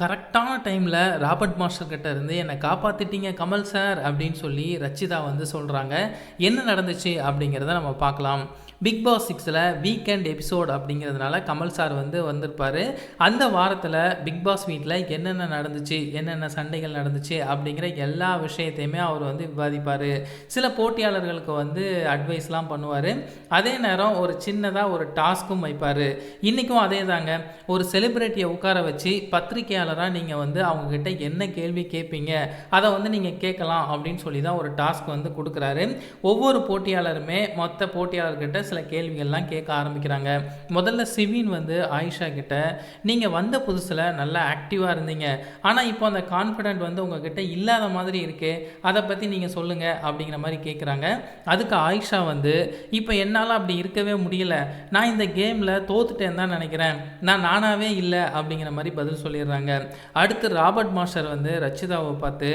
கரெக்டான டைமில் Robert master கிட்ட இருந்து என்னை காப்பாற்றிட்டீங்க கமல் சார் அப்படின்னு சொல்லி ரச்சிதா வந்து சொல்கிறாங்க என்ன நடந்துச்சு? அப்படிங்கிறத நம்ம பார்க்கலாம். பிக் பாஸ் சிக்ஸில் வீக்கெண்ட் எபிசோட் அப்படிங்கிறதுனால கமல் சார் வந்து வந்திருப்பார். அந்த வாரத்தில் பிக் பாஸ் வீட்டில் என்னென்ன நடந்துச்சு என்னென்ன சண்டைகள் நடந்துச்சு அப்படிங்கிற எல்லா விஷயத்தையுமே அவர் வந்து விவாதிப்பார். சில போட்டியாளர்களுக்கு வந்து அட்வைஸ்லாம் பண்ணுவார். அதே நேரம் ஒரு சின்னதாக ஒரு டாஸ்க்கும் வைப்பார். இன்றைக்கும் அதே தாங்க ஒரு செலிப்ரிட்டியை உட்கார வச்சு பத்திரிகையாளராக நீங்கள் வந்து அவங்கக்கிட்ட என்ன கேள்வி கேட்பீங்க அதை வந்து நீங்கள் கேட்கலாம் அப்படின்னு சொல்லி தான் ஒரு டாஸ்க் வந்து கொடுக்குறாரு. ஒவ்வொரு போட்டியாளருமே மொத்த போட்டியாளர்கிட்ட சில கேள்விகள்லாம் கேட்க ஆரம்பிக்கிறாங்க. முதல்ல சிவின் வந்து ஆயிஷா கிட்ட நீங்கள் வந்த புதுசில் நல்லா ஆக்டிவாக இருந்தீங்க. ஆனால் இப்போ அந்த கான்ஃபிடென்ட் வந்து உங்ககிட்ட இல்லாத மாதிரி இருக்கே. அதை பற்றி நீங்கள் சொல்லுங்கள் அப்படிங்கிற மாதிரி கேட்குறாங்க அதுக்கு ஆயிஷா வந்து இப்போ என்னால் அப்படி இருக்கவே முடியல. நான் இந்த கேமில் தோத்துட்டேன் தான் நினைக்கிறேன். நான் நானாகவே இல்லை. அப்படிங்கிற மாதிரி பதில் சொல்லிடுறாங்க. அடுத்து ராபர்ட் மாஸ்டர் வந்து ரச்சிதாவை பார்த்து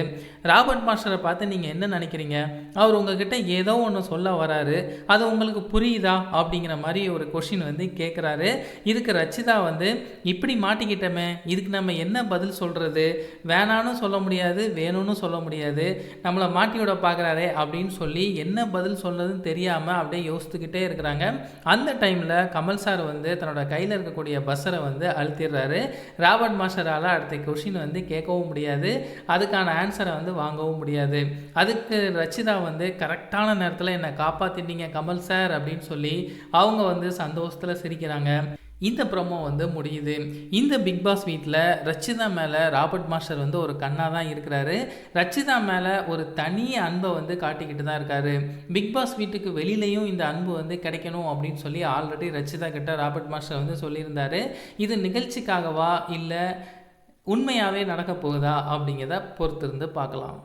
ராபர்ட் மாஸ்டரை பார்த்து நீங்கள் என்ன நினைக்கிறீங்க? அவர் உங்ககிட்ட ஏதோ ஒன்று சொல்ல வராரு. அது உங்களுக்கு புரியுது? அப்படிங்கிற மாதிரி ஒரு கொஷின் வந்து கேட்குறாரு இதுக்கு ரச்சிதா வந்து இப்படி மாட்டிக்கிட்டோமே இதுக்கு நம்ம என்ன பதில் சொல்கிறது வேணான்னு சொல்ல முடியாது வேணும்னு சொல்ல முடியாது. நம்மளை மாட்டி விட பார்க்குறாரே அப்படின்னு சொல்லி என்ன பதில் சொல்கிறதுன்னு தெரியாமல் அப்படியே யோசித்துக்கிட்டே இருக்கிறாங்க. அந்த டைமில் கமல் சார் வந்து தன்னோட கையில் இருக்கக்கூடிய பஸ்ஸரை வந்து அழுத்திடுறாரு. ராபர்ட் மாஸ்டரால் அடுத்த கொஷின் வந்து கேட்கவும் முடியாது. அதுக்கான ஆன்சரை வந்து வாங்கவும் முடியாது. அதுக்கு ரச்சிதா வந்து கரெக்டான நேரத்தில் என்னை காப்பாற்றிட்டீங்க கமல் சார் அப்படின்னு சொல்லி அவங்க வந்து சந்தோஷத்தில் சிரிக்கிறாங்க. இந்த ப்ரோமோ வந்து முடியுது. இந்த பிக் பாஸ் வீட்டில் ரச்சிதா மேலே ராபர்ட் மாஸ்டர் வந்து ஒரு கண்ணாக தான் இருக்கிறாரு. ரச்சிதா மேலே ஒரு தனி அன்பை வந்து காட்டிக்கிட்டு தான் இருக்காரு. பிக் பாஸ் வீட்டுக்கு வெளியிலையும் இந்த அன்பு வந்து கிடைக்கணும் அப்படின்னு சொல்லி ஆல்ரெடி ரச்சிதா கிட்ட ராபர்ட் மாஸ்டர் வந்து சொல்லியிருந்தாரு. இது நிகழ்ச்சிக்காகவா இல்லை உண்மையாகவே நடக்க போகுதா அப்படிங்கிறத பொறுத்திருந்து பார்க்கலாம்.